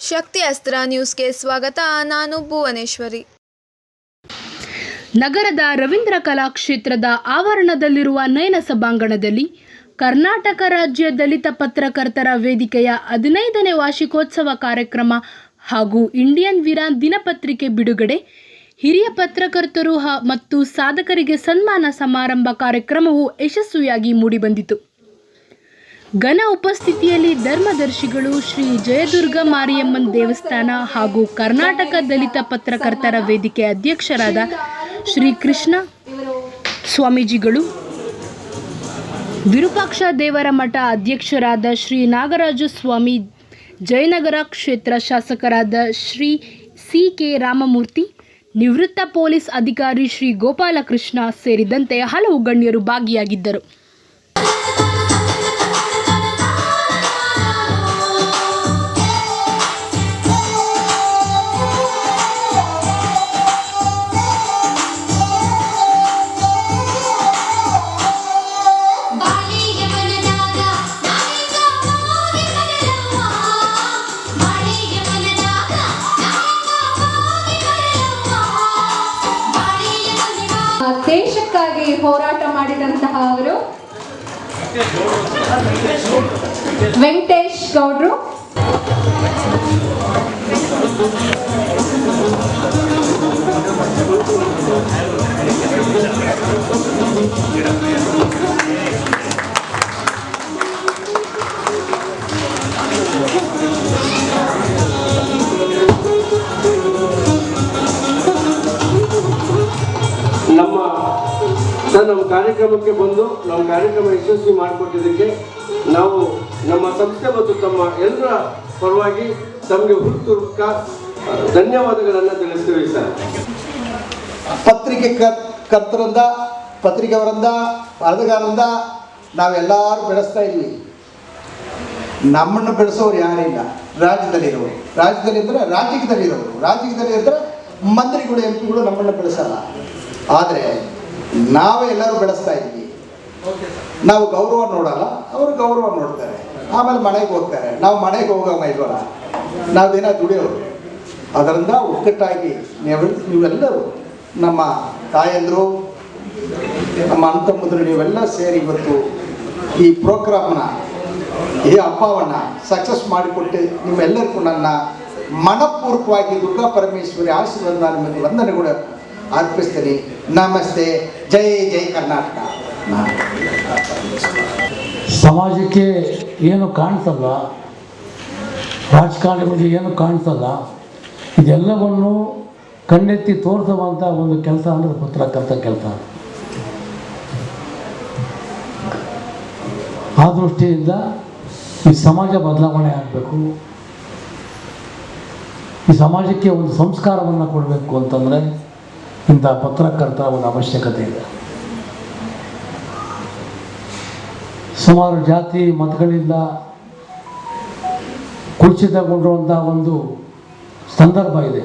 ಶಕ್ತಿ ಅಸ್ತ್ರ ನ್ಯೂಸ್ಗೆ ಸ್ವಾಗತ. ನಾನು ಭುವನೇಶ್ವರಿ. ನಗರದ ರವೀಂದ್ರ ಕಲಾಕ್ಷೇತ್ರದ ಆವರಣದಲ್ಲಿರುವ ನಯನ ಸಭಾಂಗಣದಲ್ಲಿ ಕರ್ನಾಟಕ ರಾಜ್ಯ ದಲಿತ ಪತ್ರಕರ್ತರ ವೇದಿಕೆಯ ಹದಿನೈದನೇ ವಾರ್ಷಿಕೋತ್ಸವ ಕಾರ್ಯಕ್ರಮ ಹಾಗೂ ಇಂಡಿಯನ್ ವಿರಾನ್ ದಿನಪತ್ರಿಕೆ ಬಿಡುಗಡೆ, ಹಿರಿಯ ಪತ್ರಕರ್ತರು ಮತ್ತು ಸಾಧಕರಿಗೆ ಸನ್ಮಾನ ಸಮಾರಂಭ ಕಾರ್ಯಕ್ರಮವು ಯಶಸ್ವಿಯಾಗಿ ಮೂಡಿಬಂದಿತು. ಘನ ಉಪಸ್ಥಿತಿಯಲ್ಲಿ ಧರ್ಮದರ್ಶಿಗಳು ಶ್ರೀ ಜಯದುರ್ಗ ಮಾರಿಯಮ್ಮನ್ ದೇವಸ್ಥಾನ ಹಾಗೂ ಕರ್ನಾಟಕ ದಲಿತ ಪತ್ರಕರ್ತರ ವೇದಿಕೆ ಅಧ್ಯಕ್ಷರಾದ ಶ್ರೀ ಕೃಷ್ಣ ಸ್ವಾಮೀಜಿಗಳು, ವಿರೂಪಾಕ್ಷ ದೇವರ ಮಠ ಅಧ್ಯಕ್ಷರಾದ ಶ್ರೀ ನಾಗರಾಜ ಸ್ವಾಮಿ, ಜಯನಗರ ಕ್ಷೇತ್ರ ಶಾಸಕರಾದ ಶ್ರೀ ಸಿ ಕೆ ರಾಮಮೂರ್ತಿ, ನಿವೃತ್ತ ಪೊಲೀಸ್ ಅಧಿಕಾರಿ ಶ್ರೀ ಗೋಪಾಲಕೃಷ್ಣ ಸೇರಿದಂತೆ ಹಲವು ಗಣ್ಯರು ಭಾಗಿಯಾಗಿದ್ದರು. ದೇಶಕ್ಕಾಗಿ ಹೋರಾಟ ಮಾಡಿದಂತಹ ಅವರು ವೆಂಕಟೇಶ್ ಗೌಡ್ರು. ಸರ್ ನಮ್ಮ ಕಾರ್ಯಕ್ರಮಕ್ಕೆ ಬಂದು ನಮ್ಮ ಕಾರ್ಯಕ್ರಮ ಯಶಸ್ವಿ ಮಾಡಿಕೊಟ್ಟಿದ್ದಕ್ಕೆ ನಾವು ನಮ್ಮ ಸಂಸ್ಥೆ ಮತ್ತು ತಮ್ಮ ಎಲ್ಲರ ಪರವಾಗಿ ತಮಗೆ ಹುಟ್ಟುರ್ಕ ಧನ್ಯವಾದಗಳನ್ನು ತಿಳಿಸ್ತೀವಿ ಸರ್. ಪತ್ರಿಕೆ ಕರ್ ಕರ್ತರಿಂದ ಪತ್ರಿಕೆಯವರಿಂದ ವರದಿಗಾರರಿಂದ ನಾವೆಲ್ಲರೂ ಬೆಳೆಸ್ತಾ ಇದ್ವಿ. ನಮ್ಮನ್ನು ಬೆಳೆಸೋರು ಯಾರಿಲ್ಲ. ರಾಜ್ಯದಲ್ಲಿರೋರು. ರಾಜ್ಯದಲ್ಲಿ ಅಂದರೆ ರಾಜ್ಯದಲ್ಲಿರೋರು ರಾಜ್ಯದಲ್ಲಿ ಅಂದರೆ ಮಂತ್ರಿಗಳು, ಎಂ ಪಿಗಳು ನಮ್ಮನ್ನು ಬೆಳೆಸಲ್ಲ. ಆದರೆ ನಾವೇ ಎಲ್ಲರೂ ಬೆಳೆಸ್ತಾ ಇದ್ವಿ ನಾವು ಗೌರವ ನೋಡಲ್ಲ ಅವರು ಗೌರವ ನೋಡ್ತಾರೆ. ಆಮೇಲೆ ಮನೆಗೆ ಹೋಗ್ತಾರೆ. ನಾವು ಮನೆಗೆ ಹೋಗಮ್ಮ ಇಲ್ವಲ್ಲ? ನಾವು ದಿನ ದುಡಿಯೋರು. ಅದರಿಂದ ಒಕ್ಕಟ್ಟಾಗಿ ನೀವು ನೀವೆಲ್ಲರೂ ನಮ್ಮ ತಾಯಂದರು ನಮ್ಮ ಅಣ್ಣ ತಮ್ಮಂದ್ರು ನೀವೆಲ್ಲ ಸೇರಿ ಇವತ್ತು ಈ ಪ್ರೋಗ್ರಾಮ್ನ ಈ ಹಬ್ಬವನ್ನು ಸಕ್ಸಸ್ ಮಾಡಿಕೊಟ್ಟು. ನಿಮ್ಮೆಲ್ಲರಿಗೂ ನನ್ನ ಮನಪೂರ್ವಕವಾಗಿ ದುರ್ಗಾ ಪರಮೇಶ್ವರಿ ಆಶೀರ್ವಾದ ವಂದನೆಗಳು ಅರ್ಪಿಸ್ತೀನಿ. ನಮಸ್ತೆ. ಜೈ ಜೈ ಕರ್ನಾಟಕ. ಸಮಾಜಕ್ಕೆ ಏನು ಕಾಣಿಸಲ್ಲ, ರಾಜಕಾರಣಿಗಳಿಗೆ ಏನು ಕಾಣಿಸಲ್ಲ, ಇದೆಲ್ಲವನ್ನು ಕಣ್ಣೆತ್ತಿ ತೋರಿಸುವಂಥ ಒಂದು ಕೆಲಸ ಅಂದರೆ ಪತ್ರಕರ್ತ ಕೆಲಸ. ಆ ದೃಷ್ಟಿಯಿಂದ ಈ ಸಮಾಜ ಬದಲಾವಣೆ ಆಗಬೇಕು. ಈ ಸಮಾಜಕ್ಕೆ ಒಂದು ಸಂಸ್ಕಾರವನ್ನು ಕೊಡಬೇಕು ಅಂತಂದರೆ ಇಂಥ ಪತ್ರಕರ್ತರ ಒಂದು ಅವಶ್ಯಕತೆ ಇದೆ. ಸುಮಾರು ಜಾತಿ ಮತಗಳಿಂದ ಕುಸಿತಗೊಂಡಿರುವಂಥ ಒಂದು ಸಂದರ್ಭ ಇದೆ.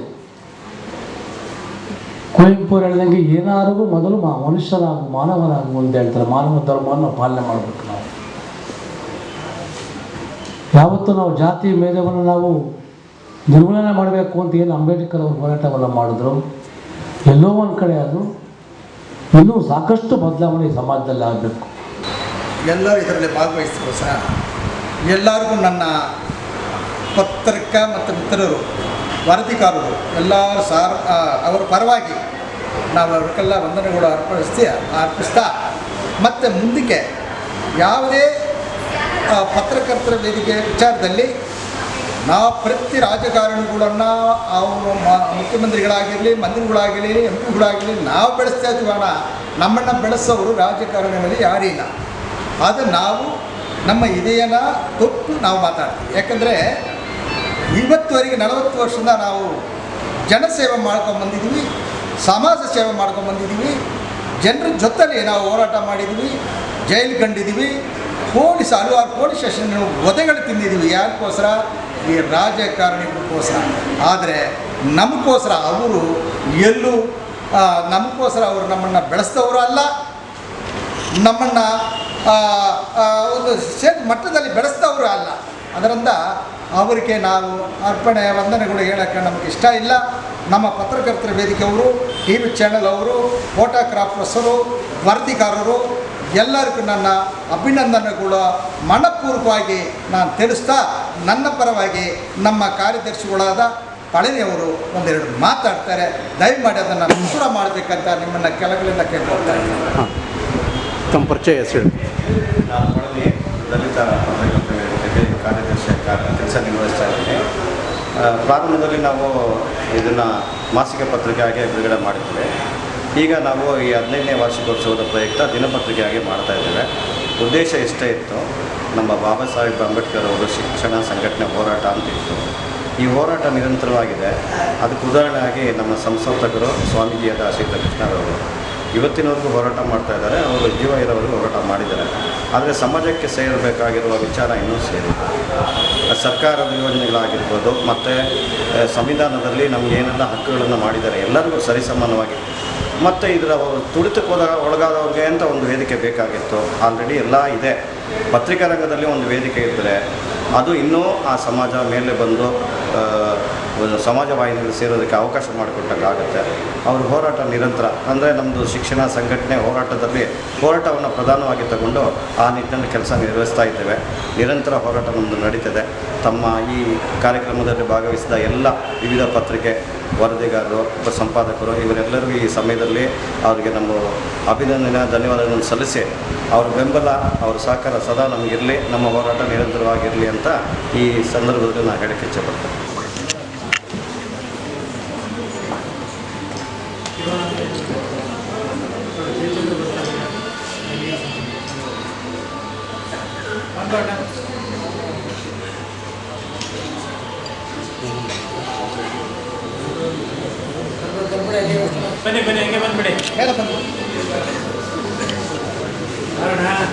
ಕುವೆಂಪು ಹೇಳಿದಂಗೆ ಏನಾದ್ರೂ ಮೊದಲು ಮಾ ಮನುಷ್ಯರಾಗು ಮಾನವನಾಗು ಅಂತ ಹೇಳ್ತಾರೆ. ಮಾನವ ಧರ್ಮವನ್ನು ಪಾಲನೆ ಮಾಡಬೇಕು ನಾವು. ಯಾವತ್ತೂ ನಾವು ಜಾತಿ ಮೇಧವನ್ನು ನಾವು ನಿರ್ಮೂಲನೆ ಮಾಡಬೇಕು ಅಂತ ಏನು ಅಂಬೇಡ್ಕರ್ ಅವರು ಹೋರಾಟವನ್ನು ಮಾಡಿದ್ರು. ಎಲ್ಲೋ ಒಂದು ಕಡೆ ಅದು ಇನ್ನೂ ಸಾಕಷ್ಟು ಬದಲಾವಣೆ ಸಮಾಜದಲ್ಲಿ ಆಗಬೇಕು. ಎಲ್ಲರೂ ಇದರಲ್ಲಿ ಭಾಗವಹಿಸ್ತಾರೆ ಸರ್. ಎಲ್ಲರಿಗೂ ನನ್ನ ಪತ್ರಿಕಾ ಮತ್ತು ಮಿತ್ರರು ವರದಿಕಾರರು ಎಲ್ಲರೂ ಸಾರ್ ಅವರ ಪರವಾಗಿ ನಾವು ಅವ್ರಿಗೆಲ್ಲ ವಂದನೆಗಳು ಅರ್ಪಿಸ್ತಿ, ಅರ್ಪಿಸ್ತಾ ಮತ್ತು ಮುಂದಕ್ಕೆ ಯಾವುದೇ ಪತ್ರಕರ್ತರ ವೇದಿಕೆ ವಿಚಾರದಲ್ಲಿ ನಾವು ಪ್ರತಿ ರಾಜಕಾರಣಿಗಳನ್ನ ಅವರು ಮುಖ್ಯಮಂತ್ರಿಗಳಾಗಿರಲಿ, ಮಂತ್ರಿಗಳಾಗಿರಲಿ ಎಂ ಪಿಗಳಾಗಿರಲಿ ನಾವು ಬೆಳೆಸ್ತಾ ಇದ್ವಿ ಹಣ ನಮ್ಮನ್ನು ಬೆಳೆಸೋರು ರಾಜಕಾರಣಿಗಳಲ್ಲಿ ಯಾರೂ ಇಲ್ಲ. ಅದು ನಾವು ನಮ್ಮ ಇದೆಯನ್ನ ತೊಟ್ಟು ನಾವು ಮಾತಾಡ್ತೀವಿ. ಯಾಕಂದರೆ ಇವತ್ತುವರೆಗೆ ನಲವತ್ತು ವರ್ಷದಿಂದ ನಾವು ಜನಸೇವೆ ಮಾಡ್ಕೊಂಡು ಬಂದಿದ್ದೀವಿ ಸಮಾಜ ಸೇವೆ ಮಾಡ್ಕೊಂಡು ಬಂದಿದ್ದೀವಿ ಜನರ ಜೊತೆಲಿ ನಾವು ಹೋರಾಟ ಮಾಡಿದ್ದೀವಿ ಜೈಲು ಕಂಡಿದ್ದೀವಿ ಪೊಲೀಸ್, ಹಲವಾರು ಪೊಲೀಸ್ ಸ್ಟೇಷನ್ ಒದೆಗಳು ತಿಂದಿದ್ದೀವಿ ಯಾರಿಗೋಸ್ಕರ? ಈ ರಾಜಕಾರಣಿಗೋಸ್ಕರ ಆದರೆ ನಮಗೋಸ್ಕರ ಅವರು ಎಲ್ಲೂ ನಮಗೋಸ್ಕರ ಅವರು ನಮ್ಮನ್ನು ಬೆಳೆಸಿದವರು ಅಲ್ಲ. ನಮ್ಮನ್ನು ಒಂದು ಶೇತ್ ಮಟ್ಟದಲ್ಲಿ ಬೆಳೆಸಿದವರು ಅಲ್ಲ. ಅದರಿಂದ ಅವರಿಗೆ ನಾವು ಅರ್ಪಣೆ, ವಂದನೆಗಳು ಹೇಳೋಕ್ಕೆ ನಮಗೆ ಇಷ್ಟ ಇಲ್ಲ. ನಮ್ಮ ಪತ್ರಕರ್ತರ ವೇದಿಕೆಯವರು ಟಿ ವಿ ಚಾನೆಲ್ ಅವರು ಫೋಟೋಗ್ರಾಫರ್ಸರು ವರದಿಗಾರರು, ಎಲ್ಲರಿಗೂ ನನ್ನ ಅಭಿನಂದನೆಗಳು. ಮನಪೂರ್ವಕವಾಗಿ ನಾನು ತಿಳಿಸ್ತಾ ನನ್ನ ಪರವಾಗಿ ನಮ್ಮ ಕಾರ್ಯದರ್ಶಿಗಳಾದ ಪಳನಿಯವರು ಒಂದೆರಡು ಮಾತಾಡ್ತಾರೆ. ದಯಮಾಡಿ ಅದನ್ನು ಮುಸುರ ಮಾಡಬೇಕಂತ ನಿಮ್ಮನ್ನು ಕೆಳಗಲಿಂದ ಕೇಳ್ಕೊಳ್ತಾ ಇದ್ದೀನಿ. ತಮ್ಮ ಪರಿಚಯ ಹೆಸರು ನಾನು ಪಳನಿ ದಲಿತ ಕಾರ್ಯದರ್ಶಿ ಕೆಲಸ ನಿರ್ವಹಿಸ್ತಾ ಇದ್ದೀನಿ. ಪ್ರಾರಂಭದಲ್ಲಿ ನಾವು ಇದನ್ನು ಮಾಸಿಕ ಪತ್ರಿಕೆಯಾಗಿ ಬಿಡುಗಡೆ ಮಾಡಿದ್ದೇವೆ ಈಗ ನಾವು ಈ ಹದಿನೈದನೇ ವಾರ್ಷಿಕೋತ್ಸವದ ಪ್ರಯುಕ್ತ ದಿನಪತ್ರಿಕೆಯಾಗಿ ಮಾಡ್ತಾ ಇದ್ದೇವೆ. ಉದ್ದೇಶ ಇಷ್ಟೇ ಇತ್ತು ನಮ್ಮ ಬಾಬಾ ಸಾಹೇಬ್ ಅಂಬೇಡ್ಕರ್ ಅವರು ಶಿಕ್ಷಣ ಸಂಘಟನೆ ಹೋರಾಟ ಅಂತ ಇತ್ತು. ಈ ಹೋರಾಟ ನಿರಂತರವಾಗಿದೆ. ಅದಕ್ಕೆ ಉದಾಹರಣೆಯಾಗಿ ನಮ್ಮ ಸಂಶೋಧಕರು ಸ್ವಾಮೀಜಿಯಾದ ಶ್ರೀಕೃಷ್ಣರವರು ಇವತ್ತಿನವರೆಗೂ ಹೋರಾಟ ಮಾಡ್ತಾ ಇದ್ದಾರೆ. ಅವರು ಜೀವ ಇರೋವರೆಗೂ ಹೋರಾಟ ಮಾಡಿದ್ದಾರೆ. ಆದರೆ ಸಮಾಜಕ್ಕೆ ಸೇರಬೇಕಾಗಿರುವ ವಿಚಾರ ಇನ್ನೂ ಸೇರಿ ಸರ್ಕಾರದ ಯೋಜನೆಗಳಾಗಿರ್ಬೋದು, ಮತ್ತು ಸಂವಿಧಾನದಲ್ಲಿ ನಮಗೆ ಏನೆಲ್ಲ ಹಕ್ಕುಗಳನ್ನು ಮಾಡಿದ್ದಾರೆ, ಎಲ್ಲರಿಗೂ ಸರಿಸಮಾನವಾಗಿ ಮತ್ತು ಇದರ ತುಡಿತಕ್ಕೆ ಹೋದಾಗ ಹೋದ ಒಳಗಾದವ್ರಿಗೆ ಅಂತ ಒಂದು ವೇದಿಕೆ ಬೇಕಾಗಿತ್ತು. ಆಲ್ರೆಡಿ ಎಲ್ಲ ಇದೆ. ಪತ್ರಿಕಾ ರಂಗದಲ್ಲಿ ಒಂದು ವೇದಿಕೆ ಇದ್ದರೆ ಅದು ಇನ್ನೂ ಆ ಸಮಾಜ ಮೇಲೆ ಬಂದು ಸಮಾಜ ವಾಹಿನಿಯಲ್ಲಿ ಸೇರೋದಕ್ಕೆ ಅವಕಾಶ ಮಾಡಿಕೊಟ್ಟಾಗುತ್ತೆ ಅವ್ರ ಹೋರಾಟ ನಿರಂತರ. ಅಂದರೆ ನಮ್ಮದು ಶಿಕ್ಷಣ ಸಂಘಟನೆ ಹೋರಾಟದಲ್ಲಿ ಹೋರಾಟವನ್ನು ಪ್ರಧಾನವಾಗಿ ತಗೊಂಡು ಆ ನಿಟ್ಟಿನಲ್ಲಿ ಕೆಲಸ ನಿರ್ವಹಿಸ್ತಾ ಇದ್ದೇವೆ. ನಿರಂತರ ಹೋರಾಟ ನಮ್ಮದು ನಡೀತದೆ. ತಮ್ಮ ಈ ಕಾರ್ಯಕ್ರಮದಲ್ಲಿ ಭಾಗವಹಿಸಿದ ಎಲ್ಲ ವಿವಿಧ ಪತ್ರಿಕೆ ವರದಿಗಾರರು ಸಂಪಾದಕರು, ಇವರೆಲ್ಲರಿಗೂ ಈ ಸಮಯದಲ್ಲಿ ಅವರಿಗೆ ನಮ್ಮ ಅಭಿನಂದನೆ ಧನ್ಯವಾದಗಳನ್ನು ಸಲ್ಲಿಸಿ ಅವರ ಬೆಂಬಲ, ಅವರ ಸಹಕಾರ ಸದಾ ನಮಗಿರಲಿ, ನಮ್ಮ ಹೋರಾಟ ನಿರಂತರವಾಗಿರಲಿ ಅಂತ ಈ ಸಂದರ್ಭದಲ್ಲಿ ನಾನು ಹೇಳಕ್ಕೆ ಇಚ್ಛೆಪಡ್ತೇನೆ ನೋಡೋಣ ಬನ್ನಿ ಬನ್ನಿ ಹಂಗೆ ಬಂದ್ಬಿಡಿ. ಹೇಳಪ್ಪ